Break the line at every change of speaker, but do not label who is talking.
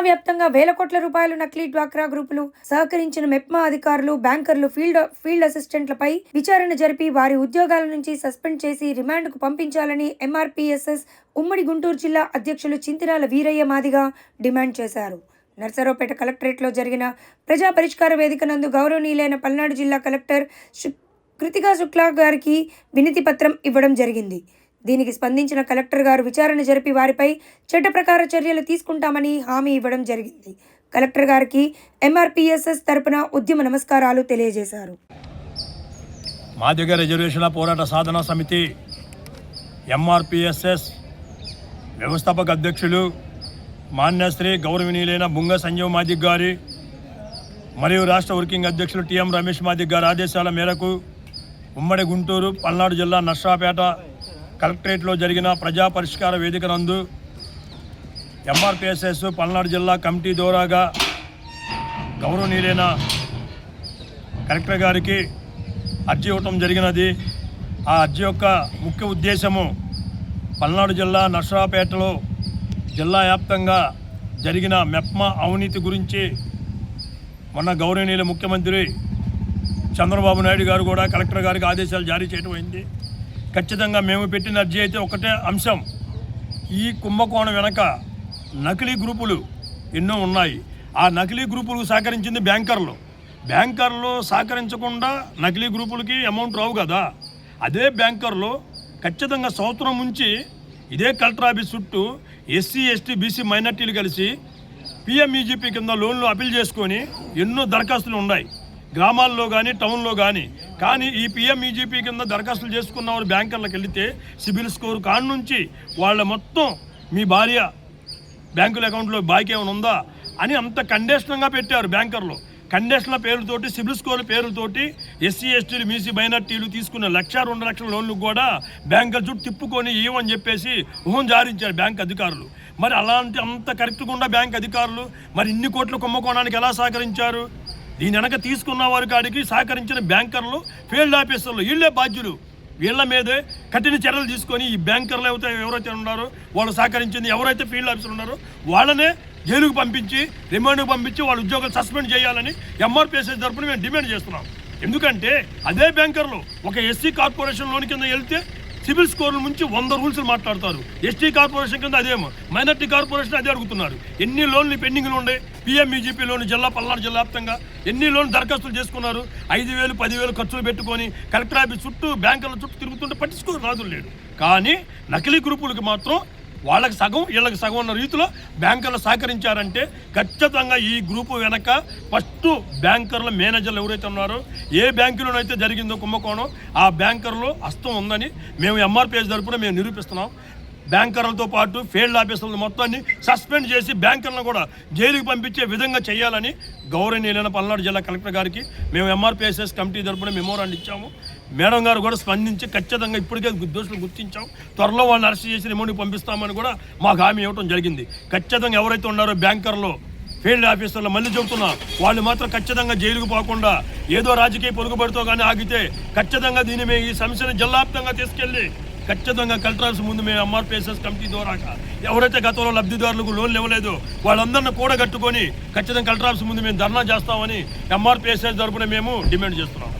వ్యాప్తంగా వేల కోట్ల రూపాయలు నకిలీ డ్వాక్రా గ్రూపులు సహకరించిన మెప్మా అధికారులు బ్యాంకర్లు ఫీల్డ్ ఫీల్డ్ అసిస్టెంట్లపై విచారణ జరిపి వారి ఉద్యోగాల నుంచి సస్పెండ్ చేసి రిమాండ్కు పంపించాలని ఎంఆర్పీఎస్ఎస్ ఉమ్మడి గుంటూరు జిల్లా అధ్యక్షులు చింతిరాల వీరయ్య మాదిగా డిమాండ్ చేశారు. నర్సరావుపేట కలెక్టరేట్లో జరిగిన ప్రజా పరిష్కార వేదిక నందు గౌరవనీయులైన పల్నాడు జిల్లా కలెక్టర్ కృతికా శుక్లా గారికి వినతి పత్రం ఇవ్వడం జరిగింది. దీనికి స్పందించిన కలెక్టర్ గారు విచారణ జరిపి వారిపై చట్ట ప్రకార చర్యలు తీసుకుంటామని హామీ ఇవ్వడం జరిగింది. కలెక్టర్ గారికి ఎంఆర్పిఎస్ఎస్ తరపున ఉద్యమ నమస్కారాలు తెలియజేశారు.
మాదిగ రిజర్వేషన్ల పోరాట సాధన సమితి ఎంఆర్పిఎస్ఎస్ వ్యవస్థాపక అధ్యక్షులు మాన్యశ్రీ గౌరవనీయులైన బుంగ సంజీవ్ మాదిగ్ గారి మరియు రాష్ట్ర వర్కింగ్ అధ్యక్షులు టిఎం రమేష్ మాదిగ్ గారి ఆదేశాల మేరకు ఉమ్మడి గుంటూరు పల్నాడు జిల్లా నర్సాపేట కలెక్టరేట్లో జరిగిన ప్రజా పరిష్కార వేదిక నందు ఎంఆర్పిఎస్ఎస్ పల్నాడు జిల్లా కమిటీ దోరాగా గౌరవనీయులైన కలెక్టర్ గారికి అర్జీ ఇవ్వటం జరిగినది. ఆ అర్జీ యొక్క ముఖ్య ఉద్దేశము పల్నాడు జిల్లా నర్సరాపేటలో జిల్లా వ్యాప్తంగా జరిగిన మెప్మా అవినీతి గురించి మొన్న గౌరవనీయుల ముఖ్యమంత్రి చంద్రబాబు నాయుడు గారు కూడా కలెక్టర్ గారికి ఆదేశాలు జారీ చేయడం అయింది. ఖచ్చితంగా మేము పెట్టిన అర్జీ అయితే ఒకటే అంశం. ఈ కుంభకోణం వెనక నకిలీ గ్రూపులు ఎన్నో ఉన్నాయి. ఆ నకిలీ గ్రూపులకు సహకరించింది బ్యాంకర్లు. బ్యాంకర్లు సహకరించకుండా నకిలీ గ్రూపులకి అమౌంట్ రావు కదా. అదే బ్యాంకర్లు ఖచ్చితంగా సంవత్సరం నుంచి ఇదే కలెక్టర్ ఆఫీస్ చుట్టూ ఎస్సీ ఎస్టీ బీసీ మైనార్టీలు కలిసి పిఎంఈజీపీ కింద లోన్లు అప్పీల్ చేసుకొని ఎన్నో దరఖాస్తులు ఉన్నాయి. గ్రామాల్లో కానీ టౌన్లో కానీ కానీ ఈ పిఎంఈజీపీ కింద దరఖాస్తులు చేసుకున్న వారు బ్యాంకర్లకు వెళితే సిబిల్ స్కోర్ కాడ నుంచి వాళ్ళ మొత్తం మీ భార్య బ్యాంకుల అకౌంట్లో బాకీ ఏమైనా ఉందా అని అంత కండిషన్గా పెట్టారు బ్యాంకర్లు. కండెషన్ల పేరుతోటి సిబిల్ స్కోర్ పేరుతోటి ఎస్సీ ఎస్టీలు మీసీ మైనార్టీలు తీసుకున్న లక్ష రెండు లక్షల లోన్లు కూడా బ్యాంకుల చుట్టూ తిప్పుకొని ఇవ్వని చెప్పేసి ఊహం జారించారు బ్యాంక్ అధికారులు. మరి అలాంటి అంత కరెక్ట్గా ఉన్న బ్యాంక్ అధికారులు మరి ఇన్ని కోట్ల కుంభకోణానికి ఎలా సహకరించారు? దీని వెనక తీసుకున్న వారి కాడికి సహకరించిన బ్యాంకర్లు ఫీల్డ్ ఆఫీసర్లు వీళ్ళే బాధ్యులు. వీళ్ళ మీదే కఠిన చర్యలు తీసుకొని ఈ బ్యాంకర్లు అయితే ఎవరైతే ఉన్నారో వాళ్ళు సహకరించింది ఎవరైతే ఫీల్డ్ ఆఫీసర్ ఉన్నారో వాళ్ళనే జైలుకు పంపించి రిమాండ్కు పంపించి వాళ్ళ ఉద్యోగాలు సస్పెండ్ చేయాలని ఎంఆర్పిఎస్ఎస్ తరపున మేము డిమాండ్ చేస్తున్నాం. ఎందుకంటే అదే బ్యాంకర్లు ఒక ఎస్సీ కార్పొరేషన్ లోన్ కింద వెళ్తే సివిల్ స్కోర్ నుంచి వంద రూల్స్ మాట్లాడతారు. ఎస్టీ కార్పొరేషన్ కింద అదేమో. మైనార్టీ కార్పొరేషన్ అదే అడుగుతున్నారు. ఎన్ని లోన్లు పెండింగ్లు ఉండే? పిఎంఈజీపీ లోన్ జిల్లా పల్నాడు జిల్లా వ్యాప్తంగా ఎన్ని లోన్ దరఖాస్తులు చేసుకున్నారు? ఐదు వేలు పదివేలు ఖర్చులు పెట్టుకొని కలెక్టర్ ఆఫీస్ చుట్టూ బ్యాంకుల చుట్టూ తిరుగుతుంటే పట్టించుకోరు రాదు లేడు. కానీ నకిలీ గ్రూపులకు మాత్రం వాళ్ళకి సగం వీళ్ళకి సగం ఉన్న రీతిలో బ్యాంకర్లు సహకరించారంటే ఖచ్చితంగా ఈ గ్రూపు వెనక ఫస్ట్ బ్యాంకర్ల మేనేజర్లు ఎవరైతే ఉన్నారో ఏ బ్యాంకులోనైతే జరిగిందో కుంభకోణం ఆ బ్యాంకర్లో హస్తం ఉందని మేము ఎంఆర్పిఎస్ తరపున మేము నిరూపిస్తున్నాం. బ్యాంకర్లతో పాటు ఫీల్డ్ ఆఫీసర్లు మొత్తాన్ని సస్పెండ్ చేసి బ్యాంకర్లను కూడా జైలుకి పంపించే విధంగా చేయాలని గౌరవనీయులైన పల్నాడు జిల్లా కలెక్టర్ గారికి మేము ఎంఆర్పిఎస్ఎస్ కమిటీ తరపున మెమోరాండ్ ఇచ్చాము. మేడం గారు కూడా స్పందించి ఖచ్చితంగా ఇప్పటికే దోషులు గుర్తించాం. త్వరలో వాళ్ళని అరెస్ట్ చేసి రిమోట్కి పంపిస్తామని కూడా మాకు హామీ ఇవ్వడం జరిగింది. ఖచ్చితంగా ఎవరైతే ఉన్నారో బ్యాంకర్లో ఫీల్డ్ ఆఫీసర్లు మళ్ళీ చెబుతున్నా వాళ్ళు మాత్రం ఖచ్చితంగా జైలుకు పోకుండా ఏదో రాజకీయ పొరుగుబడితో కానీ ఆగితే ఖచ్చితంగా దీని ఈ సమస్యను జిల్లాప్తంగా తీసుకెళ్ళి ఖచ్చితంగా కలెక్టర్ ఆఫీస్ ముందు మేము ఎంఆర్పిఎస్ఎస్ కమిటీ ద్వారా ఎవరైతే గతంలో లబ్ధిదారులకు లోన్లు ఇవ్వలేదు వాళ్ళందరిని కూడా కట్టుకొని ఖచ్చితంగా కలెక్టర్ ఆఫీస్ ముందు మేము ధర్నా చేస్తామని ఎంఆర్పిఎస్ఎస్ తరపున మేము డిమాండ్ చేస్తున్నాం.